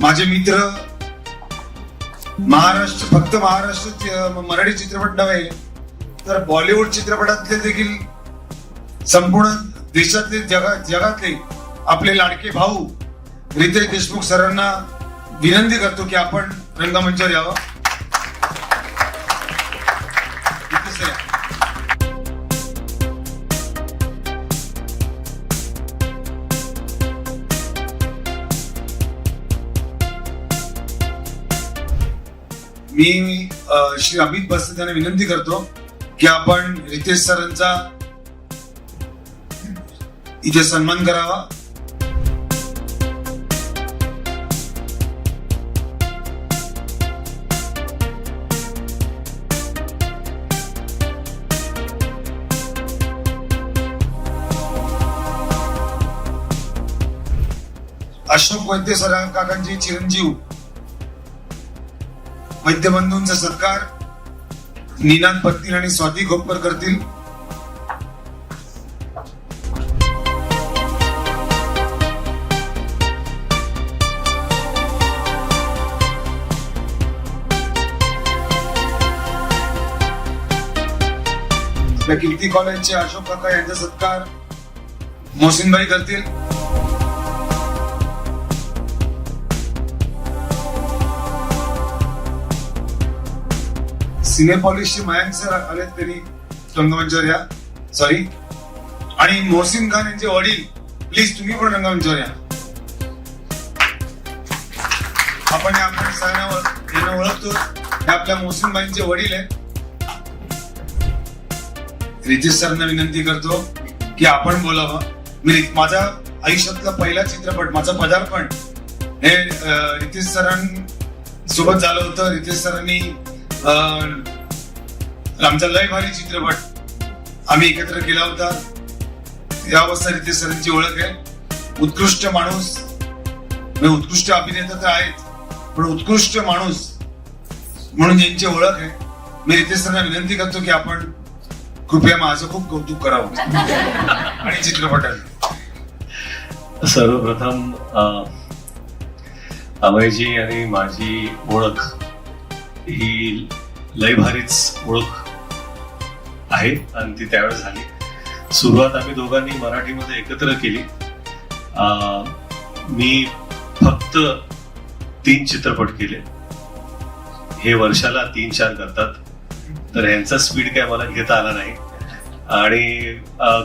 माझे मित्र महाराष्ट्र फक्त महाराष्ट्र मराठी चित्रपट नव्हे तर बॉलिवूड चित्रपटातले देखील संपूर्ण देशातले जगा जगातले आपले लाडके भाऊ रितेश देशमुख सरांना विनंती करतो की आपण रंगमंचावर यावं. मी श्री अमित बस्ते यांना विनंती करतो की आपण रितेश सरांचा इथे सन्मान करावा. अशोक वैद्य सर काकांचे चिरंजीव वैद्यबंधूंचा सत्कार निनाद पत्नी आणि स्वाती खोपकर करतील. कीर्ती कॉलेजचे अशोक काका यांचा सत्कार मोहसिनबाई करतील. सिनेपॉलिशचे मयांक सर आले तरी रंगमंचावर या. सॉरी आणि मोहसिन खान यांचे वडील प्लीज तुम्ही पण रंगमंचावर या. आपण या आपण सगळ्यांना यांना ओळखतो. हे आपल्या मोहसिन बाईंचे वडील आहेत. रितेश सरांना विनंती करतो की आपण बोलावं. मी माझा आयुष्यातला पहिला चित्रपट माझं पदार्पण हे रितेश सरां सोबत झालं होतं. रितेश सरांनी आमचा लय भारी चित्रपट आम्ही एकत्र केला होता. या अवस्था रितेश सरांची ओळख आहे. उत्कृष्ट माणूस. म्हणजे उत्कृष्ट अभिनेता तर आहेत पण उत्कृष्ट माणूस म्हणून ज्यांची ओळख आहे. मी रितेश सरांना विनंती करतो की आपण कृपया माझं खूप कौतुक करावं. आणि चित्रपटाचं सर्वप्रथम अ, अभयजी आणि माझी ओळख ही लय भारीच ओळख आहे आणि ती त्यावेळेस झाली. सुरुवात आम्ही दोघांनी मराठीमध्ये एकत्र केली. मी फक्त तीन चित्रपट केले. हे वर्षाला तीन चार करतात. तर यांचा स्पीड काय मला घेता आला नाही. आणि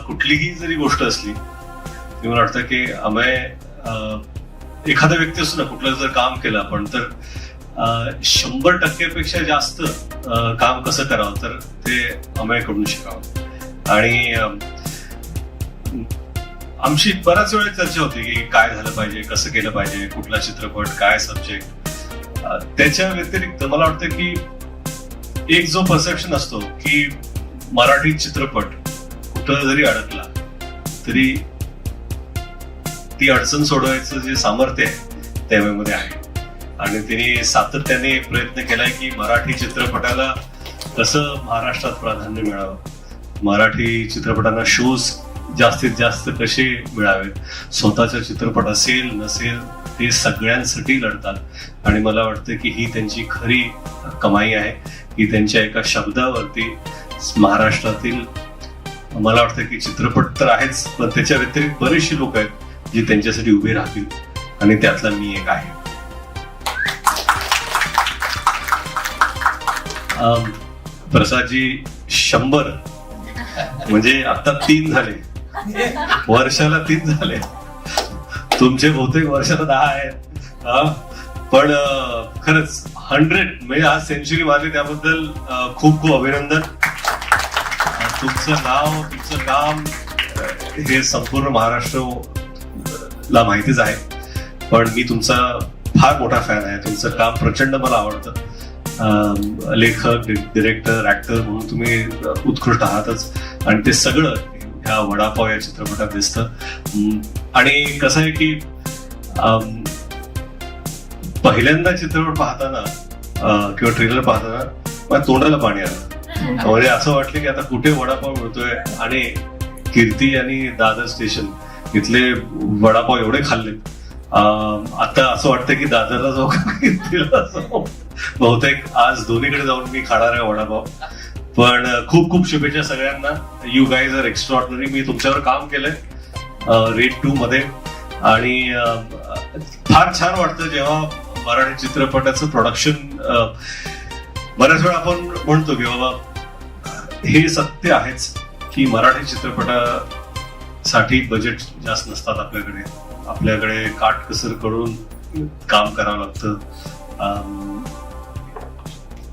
कुठलीही जरी गोष्ट असली ती मला वाटतं की अमय एखादा व्यक्ती असतो ना कुठलं जर काम केलं आपण तर शंभर टक्केपेक्षा जास्त काम कसं करावं तर ते अमयकडून शिकावं. आणि आमची बऱ्याच वेळा चर्चा होती की काय झालं पाहिजे कसं केलं पाहिजे कुठला चित्रपट काय सब्जेक्ट त्याच्या व्यतिरिक्त मला वाटतं की एक जो परसेप्शन असतो की मराठी चित्रपट कुठं जरी अडकला तरी ती अडचण सोडवायचं जे सामर्थ्य आहे त्यावेळेमध्ये आहे. आणि त्यांनी सातत्याने प्रयत्न केलाय की मराठी चित्रपटाला कसं महाराष्ट्रात प्राधान्य मिळावं. मराठी चित्रपटांना शोज जास्तीत जास्त कसे मिळावेत? स्वतःचा चित्रपट असेल नसेल ते सगळ्यांसाठी लढतात. आणि मला वाटतं की ही त्यांची खरी कमाई आहे. की त्यांच्या एका शब्दावरती महाराष्ट्रातील मला वाटतं की चित्रपट तर आहेच पण त्याच्या व्यतिरिक्त बरेचशी लोक आहेत जे त्यांच्यासाठी उभे राहतील. आणि त्यातला मी एक आहे. प्रसादजी शंभर. म्हणजे आता तीन झाले. वर्षाला तीन झाले. तुमचे बहुतेक वर्षाला दहा आहेत. पण खरंच हंड्रेड म्हणजे आज सेंचुरी मारली त्याबद्दल खूप खूप अभिनंदन. तुमचं नाव तुमचं काम हे संपूर्ण महाराष्ट्रला माहितीच आहे. पण मी तुमचा फार मोठा फॅन आहे. तुमचं काम प्रचंड मला आवडतं. लेखक डिरेक्टर ऍक्टर म्हणून तुम्ही उत्कृष्ट आहातच. आणि ते सगळं ह्या वडापाव या चित्रपटात दिसतं. आणि कसं आहे की पहिल्यांदा चित्रपट पाहताना किंवा ट्रेलर पाहताना माझ्या तोंडाला पाणी आलं. म्हणजे असं वाटलं की आता कुठे वडापाव मिळतोय आणि कीर्ती आणि दादर स्टेशन इथले वडापाव एवढे खाल्लेत. अं, आता असं वाटतं की दादरला जाऊ बहुतेक आज दोन्हीकडे जाऊन मी खाणार आहे वडापाव. पण खूप खूप शुभेच्छा सगळ्यांना. यू गाईज आर एक्स्ट्रॉर्डनरी मी तुमच्यावर काम केलंय रेड टू मध्ये. आणि फार छान वाटतं जेव्हा मराठी चित्रपटाचं प्रोडक्शन बऱ्याच वेळा आपण म्हणतो की बाबा हे सत्य आहेच की मराठी चित्रपटासाठी बजेट जास्त नसतात आपल्याकडे. आपल्याकडे काटकसर करून काम करावं लागतं.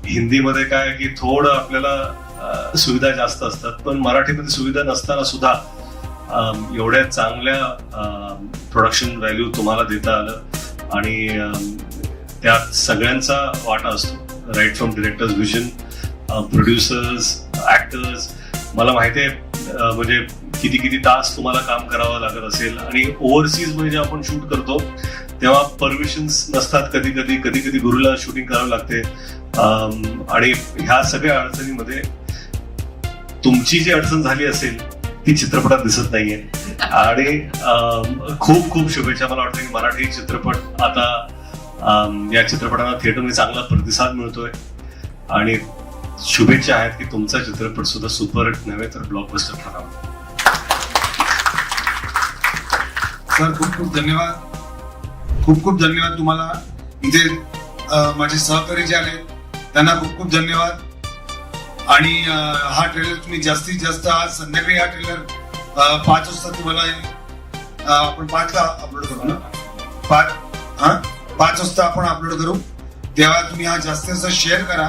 हिंदीमध्ये काय की थोडं आपल्याला सुविधा जास्त असतात पण मराठीमध्ये सुविधा नसताना सुद्धा एवढ्या चांगल्या प्रोडक्शन व्हॅल्यू तुम्हाला देता आलं. आणि त्यात सगळ्यांचा वाटा असतो. Right from director's vision producers actors मला माहिती आहे म्हणजे किती किती तास तुम्हाला काम करावं लागत असेल आणि ओव्हरसीजमध्ये जेव्हा आपण शूट करतो तेव्हा परमिशन्स नसतात कधी कधी कधी कधी गुरुला शूटिंग करावं लागते. अं, आणि ह्या सगळ्या अडचणीमध्ये तुमची जी अडचण झाली असेल ती चित्रपटात दिसत नाहीये. आणि अं, खूप खूप शुभेच्छा मला वाटतं की मराठी चित्रपट आता या चित्रपटाला थिएटरमध्ये चांगला प्रतिसाद मिळतोय. आणि शुभेच्छा आहेत की तुमचा चित्रपट सुद्धा सुपरहिट नव्हे तर ब्लॉकबस्टर ठरावा. सर खूप खूप धन्यवाद. खूप खूप धन्यवाद तुम्हाला. इथे माझे सहकारी जे आले त्यांना खूप खूप धन्यवाद. आणि हा ट्रेलर तुम्ही जास्तीत जास्त आज संध्याकाळी हा ट्रेलर पाच वाजता तुम्हाला आपण पाचला अपलोड करू ना? पाच हा? पाच वाजता आपण अपलोड करू. तेव्हा तुम्ही हा जास्तीत जास्त शेअर करा.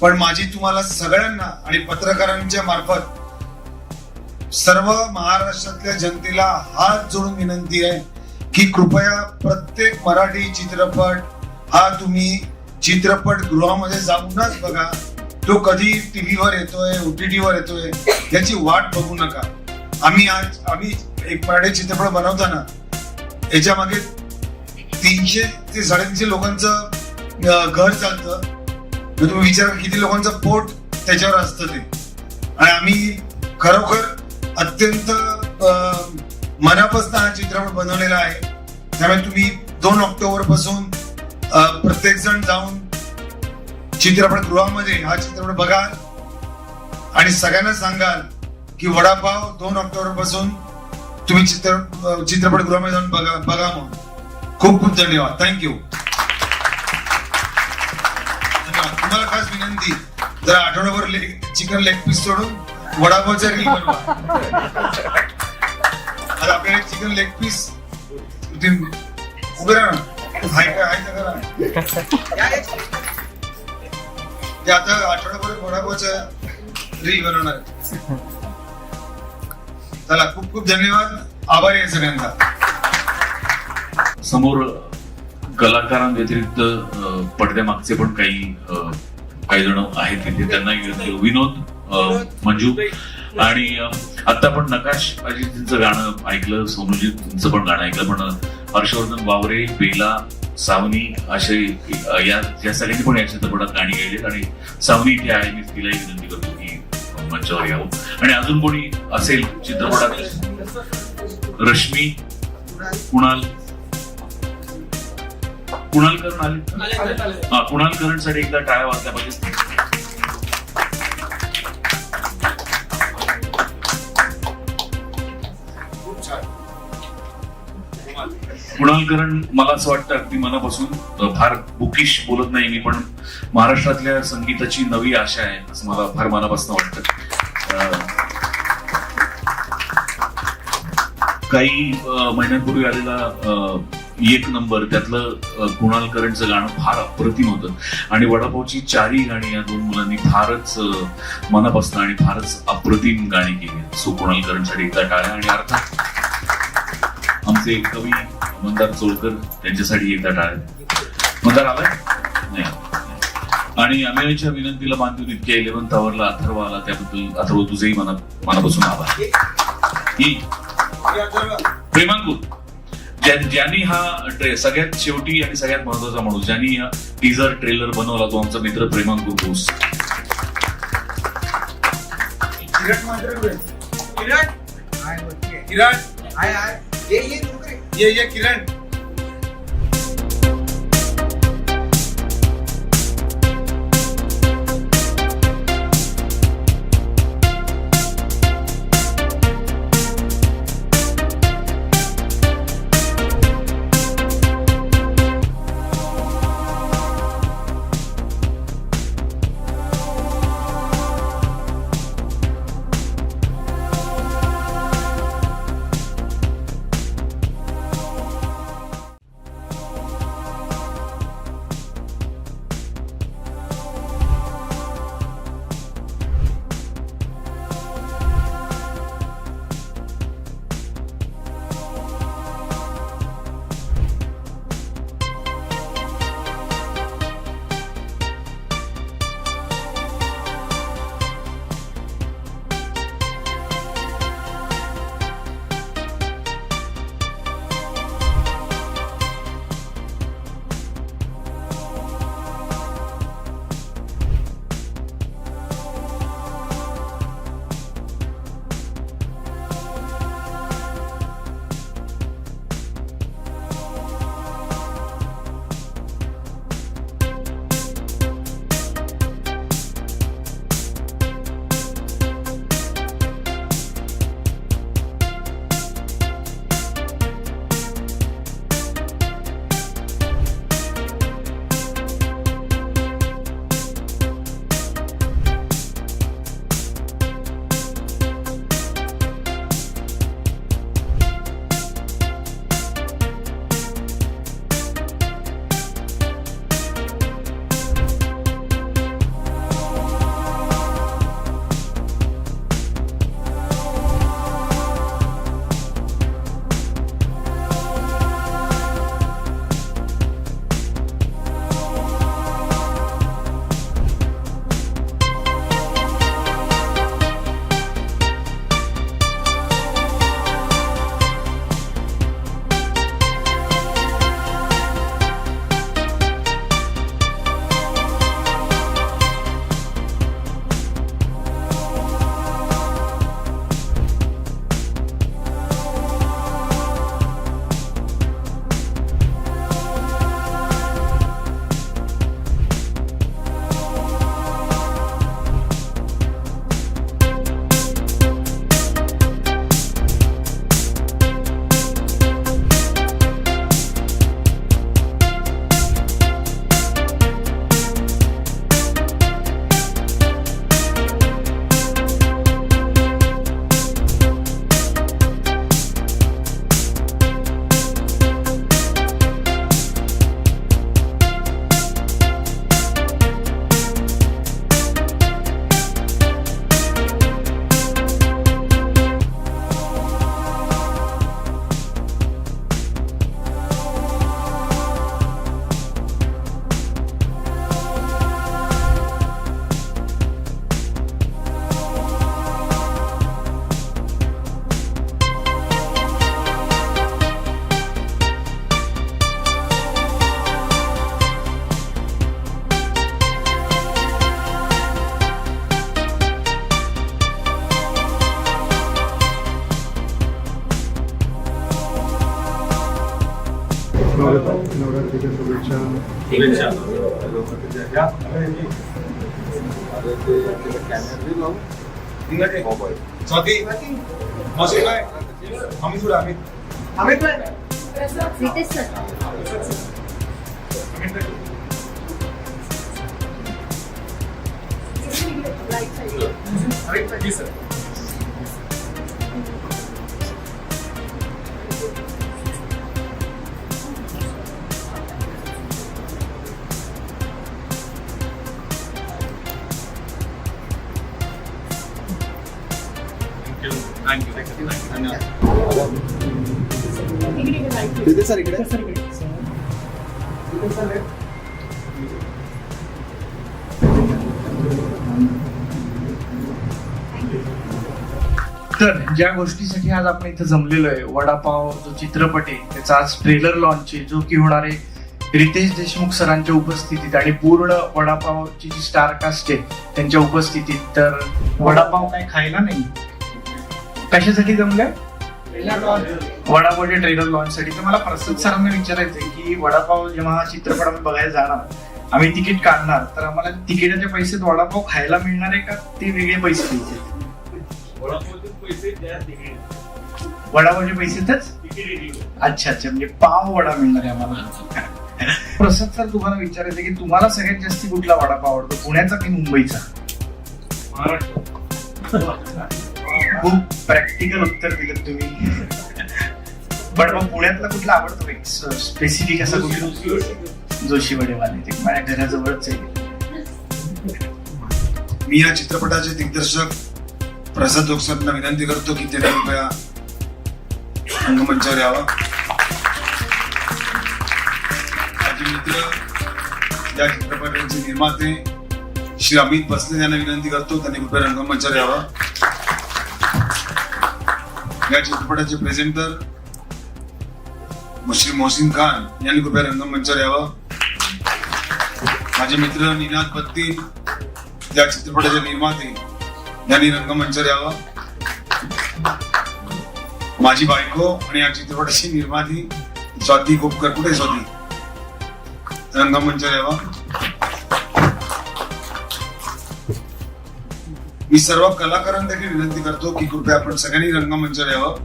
पण माझी तुम्हाला सगळ्यांना आणि पत्रकारांच्या मार्फत सर्व महाराष्ट्रातल्या जनतेला हात जोडून विनंती आहे की कृपया प्रत्येक मराठी चित्रपट हा तुम्ही चित्रपट गृहामध्ये जाऊनच बघा. तो कधी टीव्हीवर येतोय ओटीटीवर येतोय याची वाट बघू नका. आम्ही आज आम्ही एक मराठी चित्रपट बनवताना याच्या मागे तीनशे ते साडेतीनशे लोकांचं घर चालतं. तर तुम्ही विचार किती लोकांचं पोट त्याच्यावर असतं ते. आणि आम्ही खरोखर अत्यंत अं, मनापासून हा चित्रपट बनवलेला आहे. त्यामुळे तुम्ही दोन ऑक्टोबरपासून प्रत्येक जण जाऊन चित्रपटगृहामध्ये हा चित्रपट बघाल. आणि सगळ्यांना सांगाल की वडापाव दोन ऑक्टोबरपासून तुम्ही चित्र अं, चित्रपटगृहामध्ये जाऊन बघा बघा मग खूप खूप धन्यवाद. थँक्यू विनंती जर आठवड्याभर चिकन लेग पीस सोडून वडापावचा रील बनवा. आता आपल्याला चिकन लेग पीस उभे राहा हाय का हाय ते आता वडापावचा रील बनवणार चला खूप खूप धन्यवाद. आभारी आहे सगळ्यांना. समोर कलाकारांव्यतिरिक्त पडद्यामागचे पण काही काही जण आहेत तिथे. त्यांना विनोद मंजू. आणि आता पण नकाश अजितजींचं गाणं ऐकलं सोनूजींचं पण गाणं ऐकलं पण हर्षवर्धन वावरे बेला सावनी असे या या सगळ्यांनी पण या चित्रपटात गाणी गायलीत. आणि सावनी इथे आहे मी तिलाही विनंती करतो की मंचावर यावं. आणि अजून कोणी असेल चित्रपटात? रश्मी कुणाल? कुणाल करण आले हा कुणाल करणसाठी एकदा टाळ्या वाजल्या पाहिजे कुणाल करण मला असं वाटतं अगदी मनापासून फार बुकिश बोलत नाही मी पण महाराष्ट्रातल्या संगीताची नवी आशा आहे असं मला फार मनापासून वाटतं. काही महिन्यांपूर्वी आलेला अ, एक नंबर त्यातलं कुणाल करंटचं गाणं फार अप्रतिम होतं. आणि वडापावची चारही गाणी या दोन मुलांनी फारच मनापासून आणि फारच अप्रतिम गाणी केली. सो कुणाल करंटसाठी एकदा टाळ्या आणि अर्थात आमचे कवी मंदार चोळकर त्यांच्यासाठी एकदा टाळ्या. मंदार आलाय? नाही आणि अमेरिकेच्या विनंतीला मान देऊन इतक्या इलेव्हन्थ आवरला अथर्व आला त्याबद्दल अथर्व तुझेही मना मनापासून आभार. येईल प्रेमांकुर ज्यांनी हा ट्रे सगळ्यात शेवटी आणि सगळ्यात महत्त्वाचा माणूस ज्यांनी हा टीजर ट्रेलर बनवला तो आमचा मित्र प्रेमांकुर घोष. किरण? किरण. ये ये किरण. स्वाती मावशी काय आम्ही सुद्धा आम्ही रितेश सर। तर ज्या गोष्टीसाठी आज आपण इथं जमलेलो आहे वडापाव जो चित्रपट आहे त्याचा आज ट्रेलर लॉन्च आहे जो की होणार आहे रितेश देशमुख सरांच्या उपस्थितीत आणि पूर्ण वडापावची जी स्टार कास्ट आहे त्यांच्या उपस्थितीत. तर वडापाव काय खायला नाही कशासाठी जमल्या? वडापावच्या ट्रेलर लॉन्च साठी. तर मला प्रसाद सरांना विचारायचंय की वडापाव जेव्हा हा चित्रपट आम्ही बघायला जाणार आम्ही तिकीट काढणार तर आम्हाला तिकिटाच्या पैशात वडापाव खायला मिळणार आहे का? ते वेगळे पैसे द्यायचे वडापावचे पैसेतच अच्छा अच्छा. म्हणजे पाव वडा मिळणार आहे आम्हाला. प्रसाद सर तुम्हाला विचारायचं की तुम्हाला सगळ्यात जास्ती कुठला वडापाव आवडतो? पुण्याचा की मुंबईचा? खूप प्रॅक्टिकल उत्तर दिलं तुम्ही. पण मग पुण्यातला कुठला आवडतो एक स्पेसिफिक असा कुठला? जोशी वडेवाले ते. माझ्या घराजवळच आहे. मी या चित्रपटाचे दिग्दर्शक प्रसाद जोगसरना विनंती करतो की त्यांनी कृपया रंगमंचावर यावा. माझे मित्र या चित्रपटाचे निर्माते श्री अमित बसले यांना विनंती करतो त्यांनी कृपया रंगमंचावर यावा. या चित्रपटाचे प्रेझेंटर श्री मोहसिन खान यांनी कृपया रंगमंचावर यावं. माझे मित्र निनाद बत्ती या चित्रपटाचे निर्माते यांनी रंगमंचावर यावं. माझी बायको आणि या चित्रपटाची निर्माती स्वाती गोपकर. कुठे स्वाती? रंगमंचावर यावा. मी सर्व कलाकारांना देखील विनंती करतो की कृपया आपण सगळ्यांनी रंगमंचावर यावं.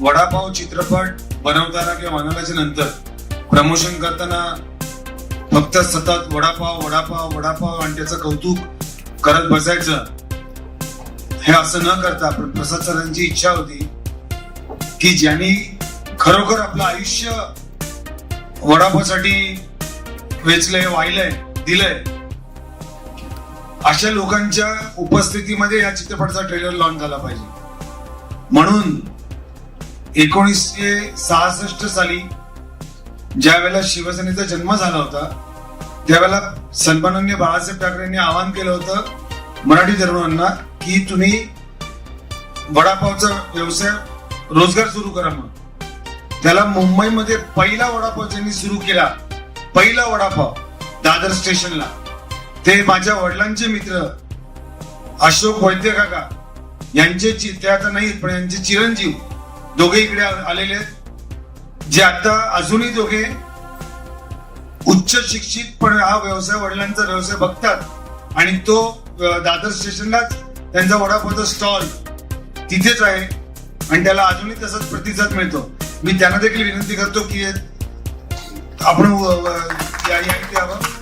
वडापाव चित्रपट बनवताना किंवा बनवल्याच्या नंतर प्रमोशन करताना फक्त सतत वडापाव वडापाव वडापाव आणि त्याचं कौतुक करत बसायचं. हे असं न करता पण प्रसाद सरांची इच्छा होती की ज्यांनी खरोखर आपलं आयुष्य वडापावसाठी वेचलंय वाहिलंय दिलंय अशा लोकांच्या उपस्थितीमध्ये या चित्रपटाचा ट्रेलर लॉन्च झाला पाहिजे. म्हणून एकोणीसशे सहासष्ट साली ज्या वेळेला शिवसेनेचा जन्म झाला होता त्यावेळेला सन्माननीय बाळासाहेब ठाकरेंनी आवाहन केलं होतं मराठी तरुणांना की तुम्ही वडापावचा व्यवसाय रोजगार सुरू करा म्हणून. त्याला मुंबईमध्ये पहिला वडापाव ज्यांनी सुरू केला पहिला वडापाव दादर स्टेशनला ते माझ्या वडिलांचे मित्र अशोक वैद्य काका यांचे चि- ते आता नाहीत पण यांचे चिरंजीव दोघे इकडे आलेले आहेत. जे आता अजूनही दोघे उच्च शिक्षित पण हा व्यवसाय वडिलांचा व्यवसाय बघतात. आणि तो दादर स्टेशनलाच त्यांचा वडापावचा स्टॉल तिथेच आहे. आणि त्याला अजूनही तसाच प्रतिसाद मिळतो. मी त्यांना देखील विनंती करतो की आपण व- यावं.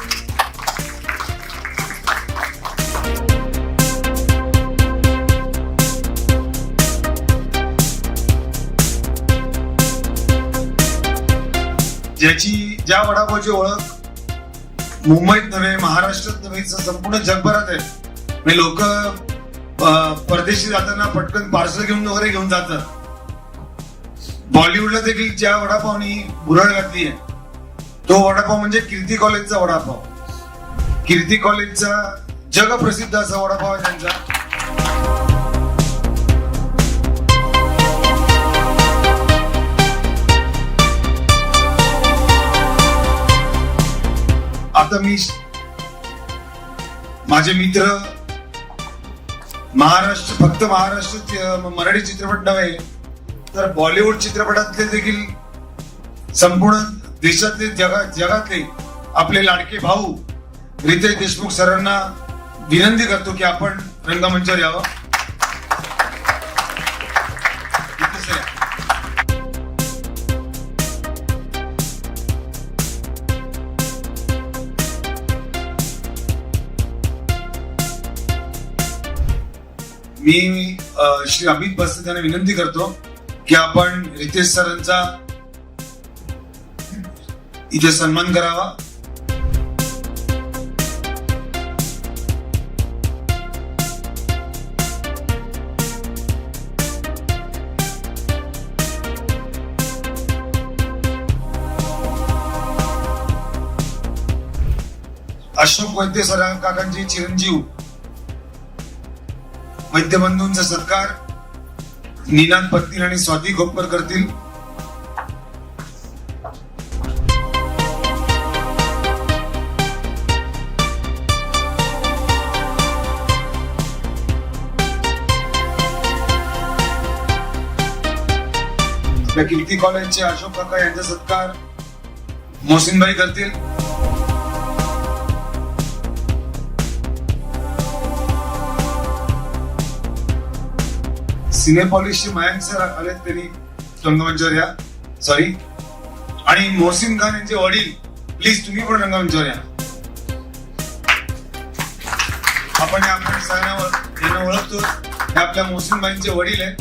ज्याची ज्या वडापावची ओळख मुंबईत नव्हे महाराष्ट्रात नव्हे संपूर्ण जगभरात आहे. लोक परदेशी जाताना पटकन पार्सल घेऊन वगैरे घेऊन जातात. बॉलिवूडला देखील ज्या वडापावनी बुरळ घातली आहे तो वडापाव म्हणजे कीर्ती कॉलेजचा वडापाव. कीर्ती कॉलेजचा जगप्रसिद्ध असा वडापाव आहे त्यांचा. आता मी माझे मित्र महाराष्ट्र फक्त महाराष्ट्र मराठी चित्रपट नव्हे तर बॉलिवूड चित्रपटातले देखील संपूर्ण देशातले जगा जगातले आपले लाडके भाऊ रितेश देशमुख सरांना विनंती करतो की आपण रंगमंचावर यावं. मी श्री अमित बस्ते यांना विनंती करतो की आपण रितेश सरांचा इथे सन्मान करावा. अशोक वैद्य सर काकांचे चिरंजीव वैद्यबंधूंचा सत्कार निनाद पत्नी आणि स्वाती खोपकर करतील. कीर्ती कॉलेजचे अशोक काका यांचा सत्कार मोहसिनबाई करतील. सिनेपॉलिशची मयांक सर आले त्यांनी रंगमंचावर या. सॉरी आणि मोहसिन खान यांचे वडील प्लीज तुम्ही पण रंगमंचावर या. आपण या आपण सगळ्यांना यांना ओळखतो हे आपल्या मोहसिन बाईंचे वडील आहेत.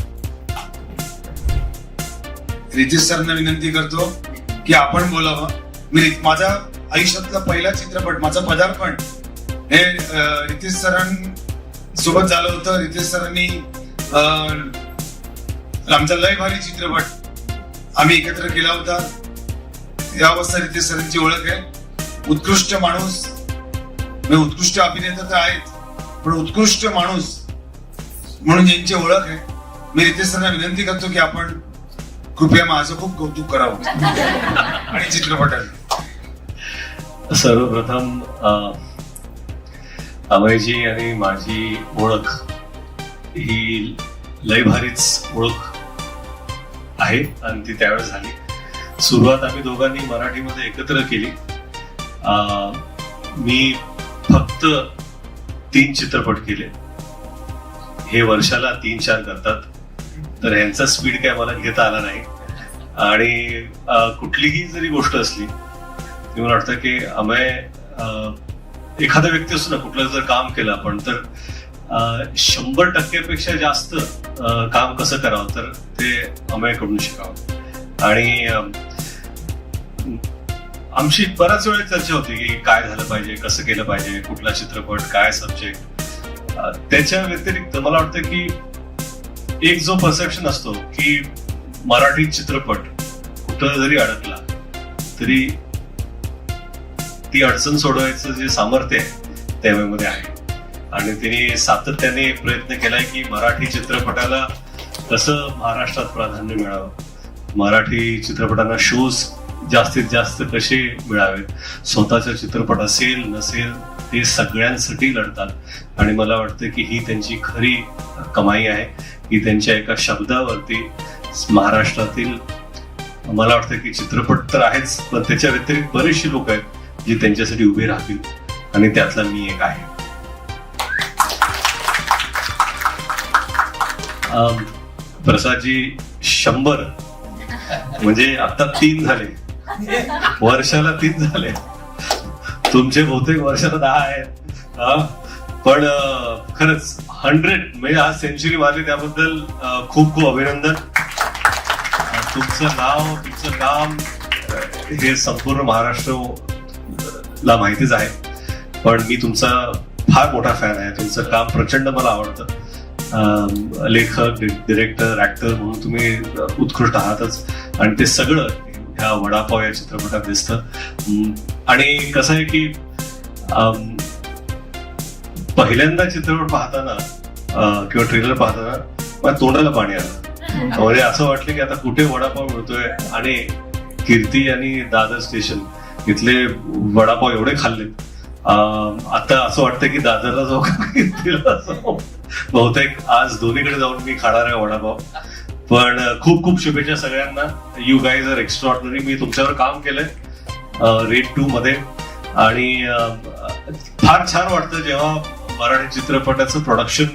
रितेश सरना विनंती करतो की आपण बोलावं. मी माझा आयुष्यातला पहिला चित्रपट माझं पदार्पण हे रितेश सरां सोबत झालं होतं. रितेश सरांनी आमचा लय भारी चित्रपट. आम्ही एकत्र केला होता. या अवस्था रिते सरांची ओळख आहे. उत्कृष्ट माणूस. मी उत्कृष्ट अभिनेता तर आहेत. पण उत्कृष्ट माणूस म्हणून ज्यांची ओळख आहे. मी रितेश सरांना विनंती करतो की आपण कृपया माझं खूप कौतुक करावं. आणि चित्रपटात. सर्वप्रथम अ, अभयजी आणि माझी ओळख. ही लय भारीच ओळख आहे आणि ती त्यावेळेस झाली. सुरुवात आम्ही दोघांनी मराठीमध्ये एकत्र केली. मी फक्त तीन चित्रपट केले. हे वर्षाला तीन चार करतात. तर ह्यांचा स्पीड काय मला घेता आला नाही. आणि कुठलीही जरी गोष्ट असली ती मला वाटतं की अमय एखादा व्यक्ती असतो ना कुठलं जर काम केलं आपण तर शंभर टक्केपेक्षा जास्त काम कसं करावं तर ते अमयकडून शिकावं. आणि आमची बऱ्याच वेळा चर्चा होती की काय झालं पाहिजे कसं केलं पाहिजे कुठला चित्रपट काय सब्जेक्ट त्याच्या व्यतिरिक्त मला वाटतं की एक जो परसेप्शन असतो की मराठी चित्रपट कुठं जरी अडकला तरी ती अडचण सोडवायचं जे सामर्थ्य आहे त्यावेळेमध्ये आहे. आणि तिने सातत्याने प्रयत्न केलाय की मराठी चित्रपटाला कसं महाराष्ट्रात प्राधान्य मिळावं. मराठी चित्रपटांना शोज जास्तीत जास्त कसे मिळावेत? स्वतःचा चित्रपट असेल नसेल ते सगळ्यांसाठी लढतात. आणि मला वाटतं की ही त्यांची खरी कमाई आहे. की त्यांच्या एका शब्दावरती महाराष्ट्रातील मला वाटतं की चित्रपट तर आहेच पण त्याच्या व्यतिरिक्त बरेचशी लोक आहेत जे त्यांच्यासाठी उभे राहतील. आणि त्यातला मी एक आहे. प्रसादजी शंभर. म्हणजे आता तीन झाले. वर्षाला तीन झाले. तुमचे बहुतेक वर्षाला दहा आहेत. पण खरंच हंड्रेड म्हणजे आज सेंचुरी मारली त्याबद्दल खूप खूप अभिनंदन. तुमचं नाव तुमचं काम हे संपूर्ण महाराष्ट्र ला माहितीच आहे. पण मी तुमचा फार मोठा फॅन आहे. तुमचं काम प्रचंड मला आवडतं. लेखक डिरेक्टर ऍक्टर म्हणून तुम्ही उत्कृष्ट आहातच. आणि ते सगळं ह्या वडापाव या चित्रपटात दिसतं. आणि कसं आहे की पहिल्यांदा चित्रपट पाहताना किंवा ट्रेलर पाहताना माझ्या तोंडाला पाणी आलं. म्हणजे असं वाटलं की आता कुठे वडापाव मिळतोय? आणि कीर्ती आणि दादर स्टेशन इथले वडापाव एवढे खाल्लेत. अं, आता असं वाटतं की दादरला जाऊ का? दिला जाऊ. बहुतेक आज दोन्हीकडे जाऊन मी खाणार आहे वडापाव. पण खूप खूप शुभेच्छा सगळ्यांना. यू गाईज आर एक्स्ट्रॉर्डनरी मी तुमच्यावर काम केलंय रेड टू मध्ये. आणि फार छान वाटतं जेव्हा मराठी चित्रपटाचं प्रोडक्शन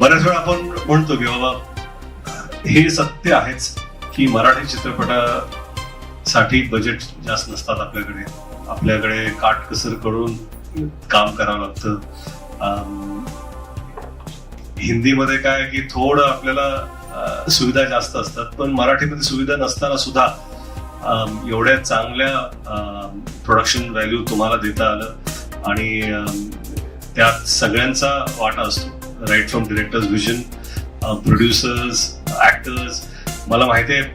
बऱ्याच वेळा आपण म्हणतो की बाबा हे सत्य आहेच की मराठी चित्रपटासाठी बजेट जास्त नसतात आपल्याकडे. आपल्याकडे काटकसर करून काम करावं लागतं. अं, हिंदीमध्ये काय की थोडं आपल्याला सुविधा जास्त असतात. पण मराठीमध्ये सुविधा नसताना सुद्धा एवढ्या चांगल्या प्रोडक्शन व्हॅल्यू तुम्हाला देता आलं. आणि त्यात सगळ्यांचा वाटा असतो. Right from director's vision producers actors मला माहिती आहे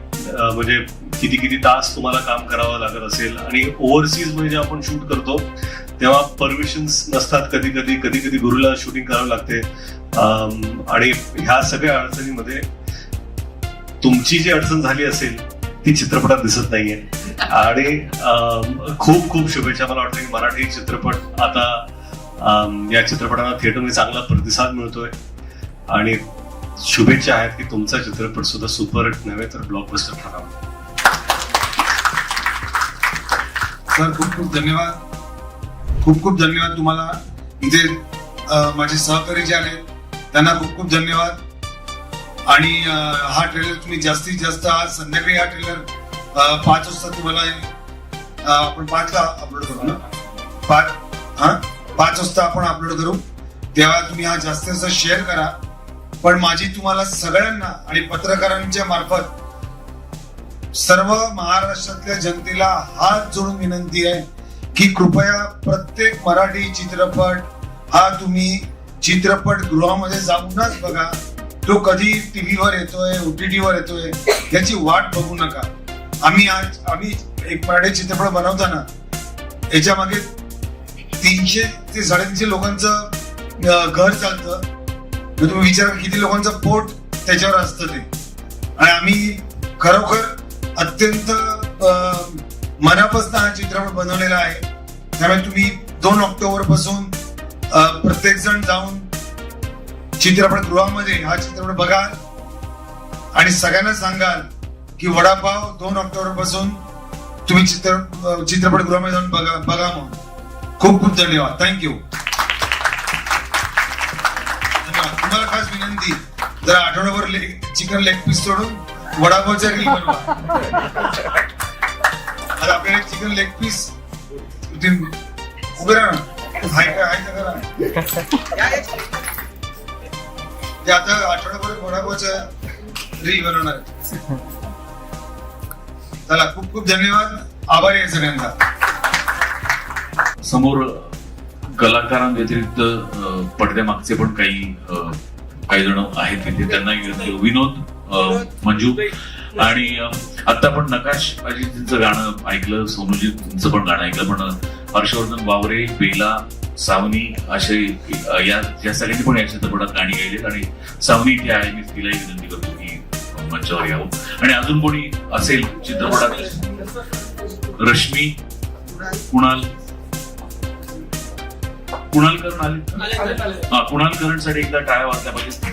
म्हणजे किती किती तास तुम्हाला काम करावं लागत असेल. आणि ओव्हरसीजमध्ये जेव्हा आपण शूट करतो तेव्हा परमिशन्स नसतात कधी कधी. कधी कधी गुरुला शूटिंग करावं लागते. आणि ह्या सगळ्या अडचणीमध्ये तुमची जी अडचण झाली असेल ती चित्रपटात दिसत नाहीये. आणि अं, खूप खूप शुभेच्छा मला वाटतं की मराठी चित्रपट आता या चित्रपटाला थिएटरमध्ये चांगला प्रतिसाद मिळतोय. आणि शुभेच्छा आहेत की तुमचा चित्रपट सुद्धा सुपरहिट नव्हे तर ब्लॉकबस्टर ठरावा. सर खूप खूप धन्यवाद. खूप खूप धन्यवाद तुम्हाला. इथे माझे सहकारी जे आहेत त्यांना खूप खूप धन्यवाद. आणि हा ट्रेलर तुम्ही जास्तीत जास्त आज संध्याकाळी हा ट्रेलर पाच वाजता तुम्हाला आपण पाचला अपलोड करू ना? पाच हा? पाच वाजता आपण अपलोड करू. तेव्हा तुम्ही हा जास्तीत जास्त शेअर करा. पण माझी तुम्हाला सगळ्यांना आणि पत्रकारांच्या मार्फत सर्व महाराष्ट्रातल्या जनतेला हात जोडून विनंती आहे की कृपया प्रत्येक मराठी चित्रपट हा तुम्ही चित्रपट गृहामध्ये जाऊनच बघा तो कधी टीव्हीवर येतोय ओटीटीवर येतोय याची वाट बघू नका. आम्ही आज आम्ही एक मराठी चित्रपट बनवताना याच्या मागे तीनशे ते साडेतीनशे लोकांचं घर चालतं. तुम्ही विचार किती लोकांचं पोट त्याच्यावर असतं ते. आणि आम्ही खरोखर अत्यंत अं, मनापासून हा चित्रपट बनवलेला आहे. त्यामुळे तुम्ही दोन ऑक्टोबरपासून प्रत्येक जण जाऊन चित्रपटगृहामध्ये हा चित्रपट बघाल आणि सगळ्यांना सांगाल की वडापाव दोन ऑक्टोबरपासून तुम्ही चित्र चित्रपट गृहामध्ये जाऊन बघा बघा मग. खूप खूप धन्यवाद. थँक्यू धन्यवाद. तुम्हाला खास विनंती जरा आठवड्याभर चिकन लेग पीस सोडून वडापावच्या रील बनवा. आता आपल्याला चिकन लेग पीस उभे राहा ते आता आठवड्याभर रील बनवणार चला खूप खूप धन्यवाद आभारी आहे सगळ्यांचा समोर कलाकारांव्यतिरिक्त पडद्या पडद्यामागचे पण काही काही जण आहेत तिथे. त्यांना विनोद मंजू. आणि आता पण नकाश अजितचं गाणं ऐकलं सोनूजींचं पण गाणं ऐकलं पण हर्षवर्धन वावरे बेला सावनी असे या या सगळ्यांनी पण या चित्रपटात गाणी गायलीत आणि सावनी इथे आहे. मी तिलाही विनंती करतो की मंचावर यावं. आणि अजून कोणी असेल चित्रपटात? रश्मी कुणाल? कुणाल करण आले हा कुणाल करणसाठी एकदा टाळ्या वाजल्या पाहिजे